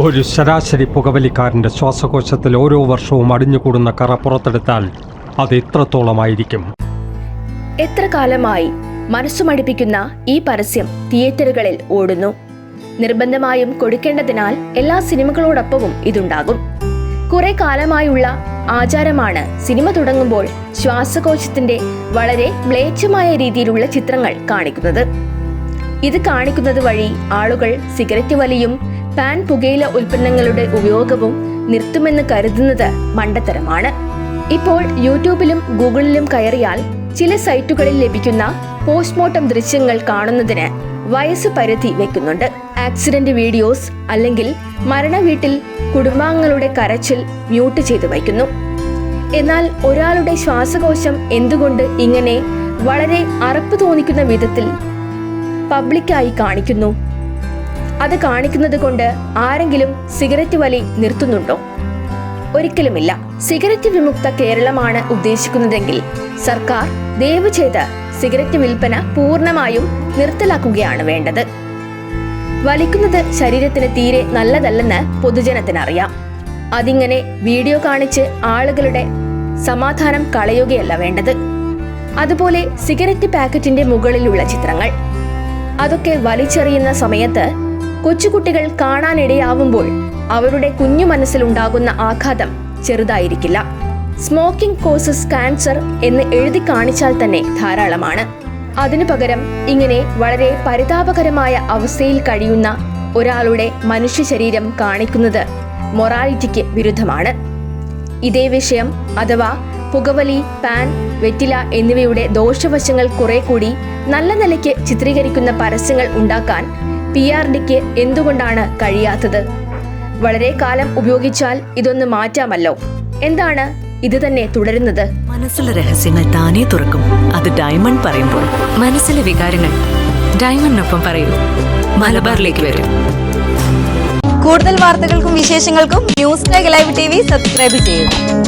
ഒരു ശരാശരി പുകവലിക്കാരന്റെ ശ്വാസകോശത്തിൽ ഓരോ വർഷവും അടിഞ്ഞുകൂടുന്ന കറ പുറത്തെടുത്താൽ അത് എത്രത്തോളമായിരിക്കും എത്ര കാലമായി മനസ്സുമടിപ്പിക്കുന്ന ഈ പരസ്യം തിയേറ്ററുകളിൽ ഓടുന്നു. നിർബന്ധമായും കൊടുക്കേണ്ടതിനാൽ എല്ലാ സിനിമകളോടൊപ്പവും ഇതുണ്ടാകും. കുറെ കാലമായുള്ള ആചാരമാണ് സിനിമ തുടങ്ങുമ്പോൾ ശ്വാസകോശത്തിന്റെ വളരെ മ്ലേച്ഛമായ രീതിയിലുള്ള ചിത്രങ്ങൾ കാണിക്കുന്നത്. ഇത് കാണിക്കുന്നത് വഴി ആളുകൾ സിഗരറ്റ് വലിയും പാൻ പുകയില ഉൽപ്പന്നങ്ങളുടെ ഉപയോഗവും നിർത്തുമെന്ന് കരുതുന്നത് മണ്ടത്തരമാണ്. ഇപ്പോൾ യൂട്യൂബിലും ഗൂഗിളിലും കയറിയാൽ ചില സൈറ്റുകളിൽ ലഭിക്കുന്ന പോസ്റ്റ്മോർട്ടം ദൃശ്യങ്ങൾ കാണുന്നതിന് വയസ്സ് പരിധി വെക്കുന്നുണ്ട് ആക്സിഡന്റ് വീഡിയോസ് അല്ലെങ്കിൽ മരണ വീട്ടിൽ കുടുംബാംഗങ്ങളുടെ കരച്ചിൽ മ്യൂട്ട് ചെയ്തു വയ്ക്കുന്നു. എന്നാൽ ഒരാളുടെ ശ്വാസകോശം എന്തുകൊണ്ട് ഇങ്ങനെ വളരെ അറപ്പ് തോന്നിക്കുന്ന വിധത്തിൽ പബ്ലിക്കായി കാണിക്കുന്നു? അത് കാണിക്കുന്നത് കൊണ്ട് ആരെങ്കിലും സിഗരറ്റ് വലി നിർത്തുന്നുണ്ടോ? ഒരിക്കലുമില്ല. സിഗരറ്റ് വിമുക്ത കേരളമാണ് ഉദ്ദേശിക്കുന്നതെങ്കിൽ സർക്കാർ ദയവ് ചെയ്ത് സിഗരറ്റ് വിൽപ്പന പൂർണമായും നിർത്തലാക്കുകയാണ് വേണ്ടത്. വലിക്കുന്നത് ശരീരത്തിന് തീരെ നല്ലതല്ലെന്ന് പൊതുജനത്തിനറിയാം. അതിങ്ങനെ വീഡിയോ കാണിച്ച് ആളുകളുടെ സമാധാനം കളയുകയല്ല വേണ്ടത്. അതുപോലെ സിഗരറ്റ് പാക്കറ്റിന്റെ മുകളിലുള്ള ചിത്രങ്ങൾ. അതൊക്കെ വലിച്ചെറിയുന്ന സമയത്ത് കൊച്ചുകുട്ടികൾ കാണാനിടയാവുമ്പോൾ അവരുടെ കുഞ്ഞു മനസ്സിലുണ്ടാകുന്ന ആഘാതം ചെറുതായിരിക്കില്ല. സ്മോക്കിംഗ് കോസസ് കാൻസർ എന്ന് എഴുതി കാണിച്ചാൽ തന്നെ ധാരാളമാണ്. അതിനു പകരം ഇങ്ങനെ വളരെ പരിതാപകരമായ അവസ്ഥയിൽ കഴിയുന്ന ഒരാളുടെ മനുഷ്യ ശരീരം കാണിക്കുന്നത് മൊറാലിറ്റിക്ക് വിരുദ്ധമാണ്. ഇതേ വിഷയം അഥവാ പുകവലി പാൻ വെറ്റില എന്നിവയുടെ ദോഷവശങ്ങൾ കുറെ കൂടി നല്ല നിലയ്ക്ക് ചിത്രീകരിക്കുന്ന പരസ്യങ്ങൾ ഉണ്ടാക്കാൻ പി ആർ ഡിക്ക് എന്തുകൊണ്ടാണ് കഴിയാത്തത്? വളരെ കാലം ഉപയോഗിച്ചാൽ ഇതൊന്ന് മാറ്റാമല്ലോ. എന്താണ് ഇത് തന്നെ തുടരുന്നത്? മനസ്സിലെ രഹസ്യങ്ങൾ താനേ തുറക്കും. അത് ഡയമണ്ട് പറയുമ്പോൾ മനസ്സിലെ വികാരങ്ങൾ ഡയമണ്ടിനൊപ്പം പറയൂ. മലബാറിലേക്ക് വരും. കൂടുതൽ വാർത്തകൾക്കും വിശേഷങ്ങൾക്കും ന്യൂസ് ടൈഗ് ലൈവ് ടി വി സബ്സ്ക്രൈബ് ചെയ്യുക